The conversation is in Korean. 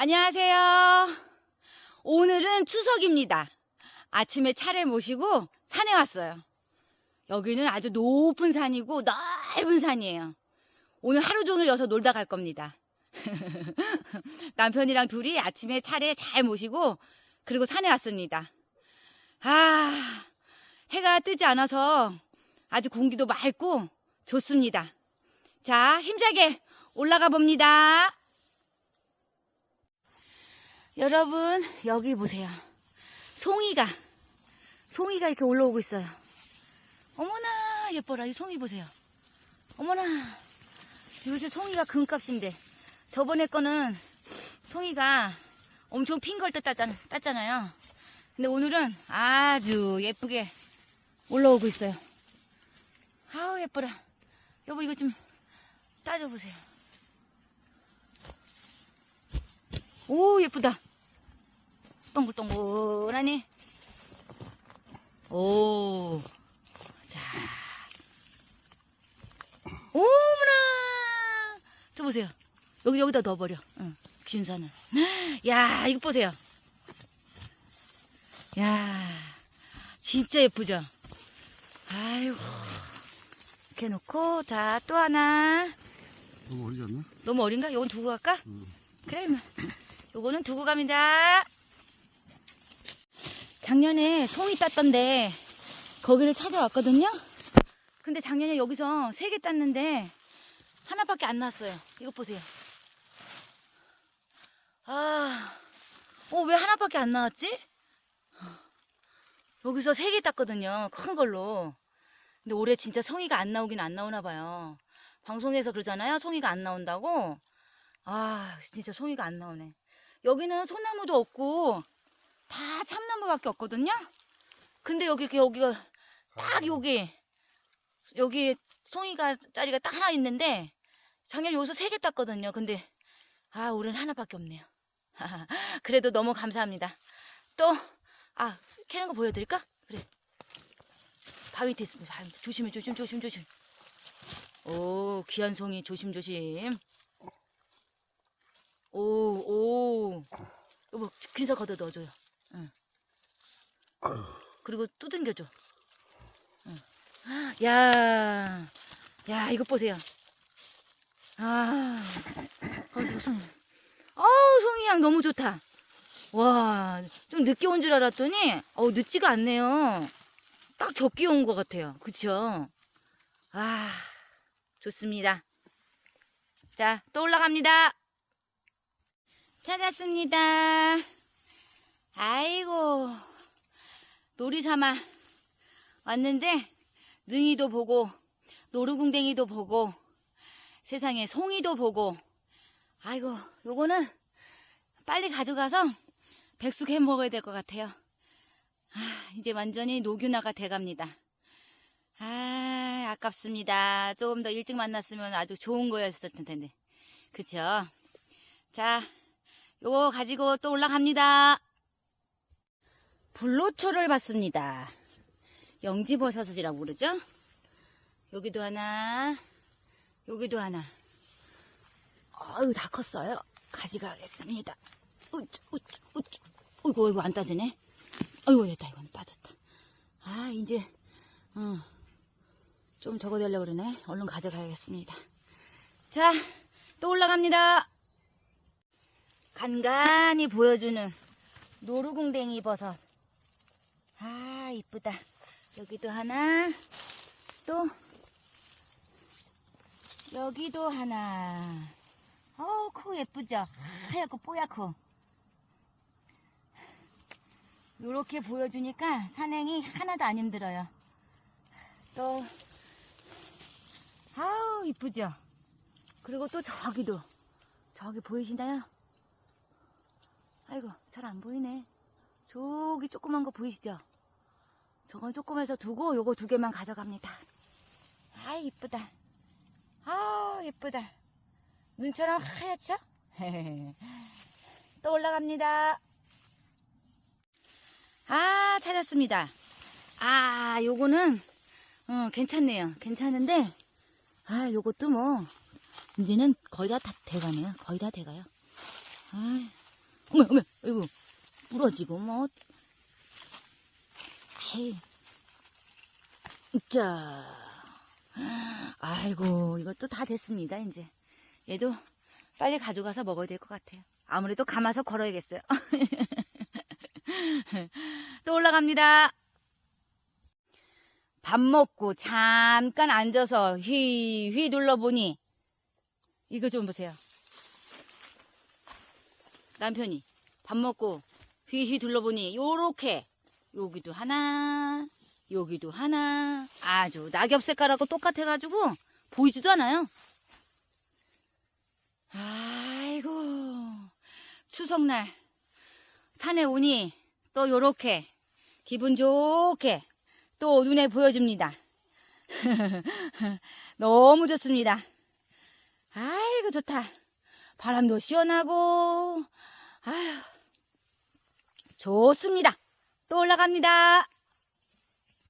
안녕하세요. 오늘은 추석입니다. 아침에 차를 모시고 산에 왔어요. 여기는 아주 높은 산이고 넓은 산이에요. 오늘 하루 종일 여기서 놀다 갈 겁니다. 남편이랑 둘이 아침에 차례 잘 모시고 그리고 산에 왔습니다. 아, 해가 뜨지 않아서 아주 공기도 맑고 좋습니다. 자, 힘차게 올라가 봅니다. 여러분, 여기 보세요. 송이가, 송이가 이렇게 올라오고 있어요. 어머나, 예뻐라. 이 송이 보세요. 어머나, 요새 송이가 금값인데, 저번에 거는 송이가 엄청 핀걸 땄잖아요. 근데 오늘은 아주 예쁘게 올라오고 있어요. 아우, 예뻐라. 여보, 이거 좀 따줘보세요. 오, 예쁘다. 동글동글하니. 오. 자. 오므나. 저 보세요. 여기, 여기다 넣어버려. 응. 균산을. 야, 이거 보세요. 야. 진짜 예쁘죠? 아이고. 이렇게 놓고, 자, 또 하나. 너무 어리지 않나? 너무 어린가? 요건 두고 갈까? 응. 그래, 뭐. 요거는 두고 갑니다. 작년에 송이 땄던데, 거기를 찾아왔거든요? 근데 작년에 여기서 세 개 땄는데, 하나밖에 안 나왔어요. 이것 보세요. 아, 어, 왜 하나밖에 안 나왔지? 여기서 세 개 땄거든요. 큰 걸로. 근데 올해 진짜 송이가 안 나오긴 안 나오나 봐요. 방송에서 그러잖아요. 송이가 안 나온다고. 아, 진짜 송이가 안 나오네. 여기는 소나무도 없고 다 참나무밖에 없거든요. 근데 여기 여기가 딱 여기 여기 송이가 자리가 딱 하나 있는데 작년 여기서 세 개 땄거든요. 근데 아 올해는 하나밖에 없네요. 그래도 너무 감사합니다. 또아 캐는 거 보여드릴까? 그래. 바위. 바위 밑에. 조심해 조심 조심 조심. 오 귀한 송이 조심 조심. 오, 오. 여보, 균사 걷어 넣어줘요. 응. 그리고 또 당겨줘. 응. 야, 야, 이것 보세요. 아, 거기서 송이. 어우, 송이 향 너무 좋다. 와, 좀 늦게 온 줄 알았더니, 어 늦지가 않네요. 딱 적게 온 것 같아요. 그쵸? 아, 좋습니다. 자, 또 올라갑니다. 찾았습니다. 아이고, 놀이 삼아 왔는데, 능이도 보고, 노루궁댕이도 보고, 세상에 송이도 보고, 아이고, 요거는 빨리 가져가서 백숙 해 먹어야 될 것 같아요. 아, 이제 완전히 노균화가 돼갑니다. 아, 아깝습니다. 조금 더 일찍 만났으면 아주 좋은 거였을 텐데. 그쵸? 자, 요거 가지고 또 올라갑니다. 불로초를 봤습니다. 영지버섯이라고 그러죠? 여기도 하나, 여기도 하나. 아유, 다 컸어요. 가져가겠습니다. 우쭈, 우쭈, 우쭈. 어이구, 어이구, 안 따지네. 어이구, 됐다, 이건 빠졌다. 아, 이제, 어, 좀 되려고 그러네. 얼른 가져가야겠습니다. 자, 또 올라갑니다. 간간히 보여주는 노루궁댕이 버섯. 아, 이쁘다. 여기도 하나, 또, 여기도 하나. 어우, 크 예쁘죠? 하얗고 뽀얗고. 요렇게 보여주니까 산행이 하나도 안 힘들어요. 또, 아우, 이쁘죠? 그리고 또 저기도, 저기 보이시나요? 아이고, 잘 안 보이네. 저기 조그만 거 보이시죠? 저건 조그매서 두고 요거 두 개만 가져갑니다. 아, 이쁘다. 아, 이쁘다. 눈처럼 하얗죠? 또 올라갑니다. 아, 찾았습니다. 아, 요거는, 어, 괜찮네요. 괜찮은데, 아, 요것도 뭐, 이제는 거의 다, 다 돼가네요. 거의 다 돼가요. 아, 어머, 어머, 이거 부러지고 뭐. 에이. 자, 아이고, 이것도 다 됐습니다, 이제. 얘도 빨리 가져가서 먹어야 될 것 같아요. 아무래도 감아서 걸어야겠어요. 또 올라갑니다. 밥 먹고 잠깐 앉아서 휘휘 눌러보니 이거 좀 보세요. 남편이 밥 먹고 휘휘 둘러보니 요렇게 여기도 하나 여기도 하나 아주 낙엽 색깔하고 똑같아가지고 보이지도 않아요. 아이고 추석날 산에 오니 또 요렇게 기분 좋게 또 눈에 보여집니다. 너무 좋습니다. 아이고 좋다. 바람도 시원하고 아휴 좋습니다. 또 올라갑니다.